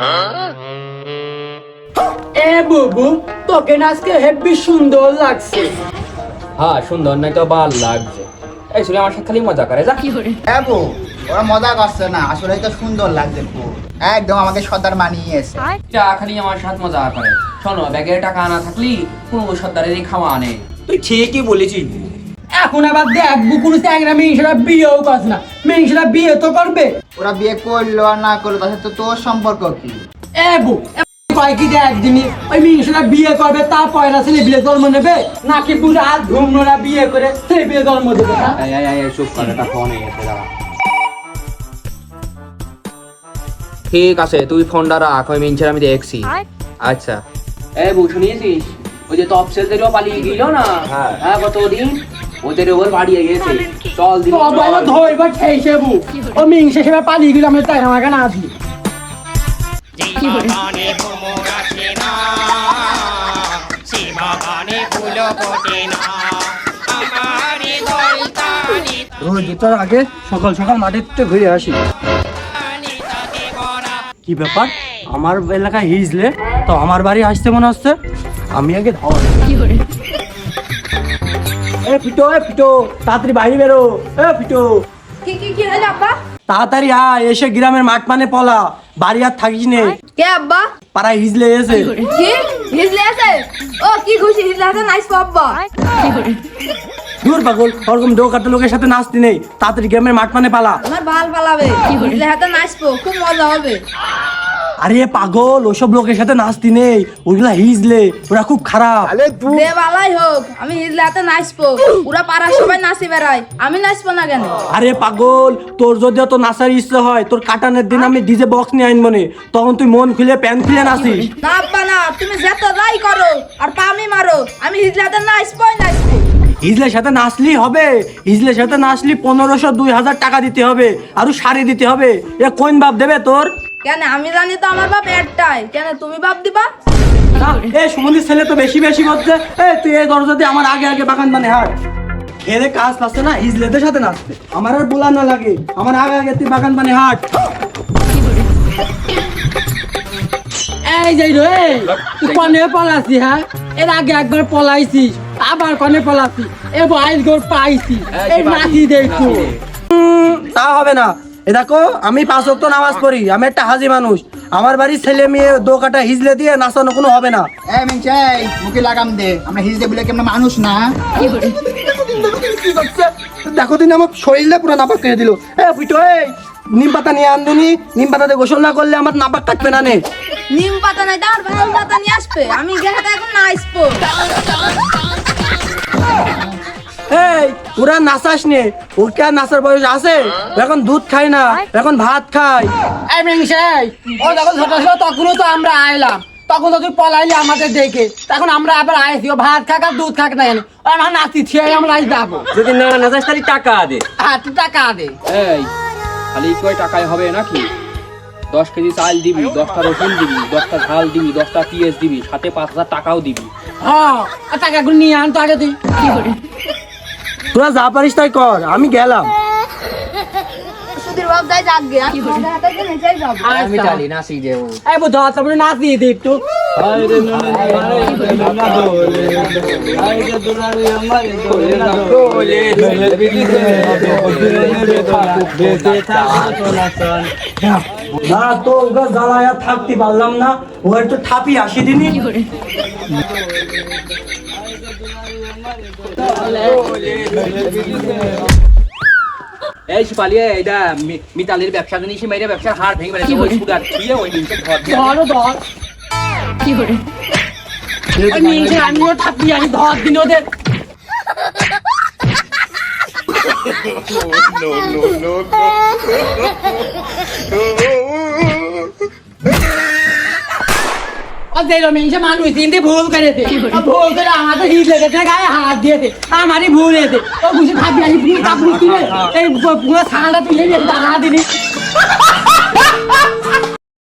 না না এ বুবু তোকে না আজকে হেব্বি সুন্দর লাগছে। হ্যাঁ সুন্দর নাই তো ভালো লাগছে। এই শুনে আমার সাথে খালি মজা করে যা। হ্যাঁ বউ, ওরা মজা করছে না আসলে তো সুন্দর লাগছে খুব একদম আমাকে সর্দার মানিয়েছে যা খালি আমার সাথে মজা করে। শোনো ব্যাগে টাকা আনা থাকলি কোনো সর্দারেরই খাওয়া আনে। তুই ঠিকই বলেছিস। এখন আবার দেখ বুকুর চ্যাংরা মেয়েরা বিয়েও করছে না। মেয়েরা বিয়ে তো করবে। ওরা বিয়ে করল আর না করল তার সাথে তো তোর সম্পর্ক কি? এ বু কয় কি দেখ দিনই ওই মেয়েরা বিয়ে করবে তা পয়লা ছেলে বিয়ে জন্ম নেবে নাকি পুরো হাত ঘুমনোরা বিয়ে করে ছেলে বিয়ে জন্ম দেবে হ্যাঁ? চুপ কর একটা ফোন এসে দাঁড়া। ঠিক আছে তুই ফোনটা রাখ ওই মিনছের আমি দেখছি। আচ্ছা। এ বউ শুনিয়েছিস? ওই যে থেকে পালিয়ে গেল না? হ্যাঁ। কতদিন? ওদের ওপর বাড়িয়ে গেছে। চল দিন। বাবা আমার ধরবা ঠেসে বু ও মিংসে সেবা পালিয়ে গেল আমি তাই আমাকে না রোজ জুতার আগে সকাল সকাল থেকে ঘুরে আসি। কি ব্যাপার? আমার এলাকায় হিজলে তো আমার বাড়ি আসতে মনে হচ্ছে? আমি আগে ধর। এ পিটো এ পিটো তাড়াতাড়ি বাইরে বেরো। এ পিটো কি কি কি হলো আব্বা? তাড়াতাড়ি আয় এসে গ্রামের মাঠ মানে পলা। বাড়ি আর থাকিস নে। কে আব্বা? হিজলে এসে। কি হিজলে আছে ও কি খুশি হিজলে আছে নাইস আব্বা। দূর পাগল ওরকম ডোকাটা লোকের সাথে নাচতে নেই। তাড়াতাড়ি গ্রামের মাঠ মানে পালা। আমার ভালো পালাবে। হিজলে হাতে নাচবো খুব মজা হবে। আরে পাগল ওসব লোকের সাথে নাচতি নেই। ওইগুলা হিজলে ওরা খুব খারাপ। দে বালাই হোক আমি হিজলে হাতে নাচবো। পুরা পাড়ার সবাই নাচি বেড়ায় আমি নাচবো না কেন? আরে পাগল তোর যদি অত নাচার ইচ্ছে হয় তোর কাটানের দিন আমি ডিজে বক্স নিয়ে আইন মনে তখন তুই মন খুলে প্যান্ট খুলে নাচিস। না আব্বা না তুমি যত যাই করো আর পামি মারো আমি হিজলে হাতে নাচবোই নাচবো হিজলের সাথে নাচলি হবে। হিজলের সাথে নাচলি পনেরোশো দুই হাজার টাকা দিতে হবে আরও শাড়ি দিতে হবে। এ কোন বাপ দেবে তোর? কেন আমি জানি তো আমার বাপ একটাই কেন তুমি বাপ দিবা? এ সুমন্দির ছেলে তো বেশি বেশি করছে। এ তুই এই দরজা দিয়ে আমার আগে আগে বাগান মানে হাট। খেলে কাজ না হিজলেদের সাথে নাচতে। আমার আর বোলা না লাগে। আমার আগে আগে তুই বাগান মানে হাট। এই যাই রে তুই কনে পলাছি হ্যাঁ? এর আগে একবার পলাইছিস আবার কনে পলাছি এ বাইর গোর পাইছি এই নাচি দেখতো উম, তা হবে না। এ দেখো আমি পাঁচ ওয়াক্ত নামাজ পড়ি আমি একটা হাজি মানুষ। আমার বাড়ির ছেলে মেয়ে দো কাটা হিজলে দিয়ে নাচানো কোনো হবে না। মিনচাই মুখে লাগাম দে আমরা হিজদে বলে কেমন মানুষ না? দেখো দিন আমার শরীরটা পুরো নাপাক করে দিল। এ পিটো এই নিম পাতা নিয়ে আনদিনি নিম পাতাতে গোসল না করলে আমার নাপাক কাটবে না নে। নিম পাতা নাই তার ভালো পাতা নিয়ে আসবে। আমি গেহাতে এখন নাচবো এই ওরা নাচাস নে। ওর কি নাচার বয়স আছে? এখন দুধ খায় না এখন ভাত খায় এই মিংসে ও যখন ছোট ছিল তখনও তো আমরা আইলাম। তখন তো তুই পলাইলি আমাদের দেখে। তখন আমরা আবার আইছি ও ভাত খাক আর দুধ খাক না জানি আমার নাচি ছিয়ে আমরা আজ যাব। যদি না না যাস তাহলে টাকা দে। হাত টাকা দে। এই খালি কয় টাকায় হবে নাকি? দশ কেজি চাল দিবি দশটা রসুন দিবি দশটা ঝাল দিবি দশটা পিঁয়াজ দিবি সাথে পাঁচ হাজার টাকাও দিবি। হ্যাঁ টাকাগুলো নিয়ে আন তো আগে তুই। তোরা যা পারিস তাই কর আমি গেলাম না তো ওকে জ্বালায়া থাকতে পারলাম না ও একটু থাপি আসি দিনি এই শিপালি এইটা মি- মিতালির ব্যবসা জানিস মেয়েরা ব্যবসার হার ভেঙে বেড়েছে ওই সুদার দিয়ে ওই নিচে ধরো ধর ওই মিংসে আমি ওর থাকি আমি ধর দিন ওদের ও যে রমেশা মানুষ দিনতে ভুল করেছে ভুল করে আমাদের হিট লেগেছে গায়ে হাত দিয়েছে আমারই ভুল হয়েছে ও বুঝে ভাবি আমি ভুল তা বুঝতে এই পুরো ছাড়াটা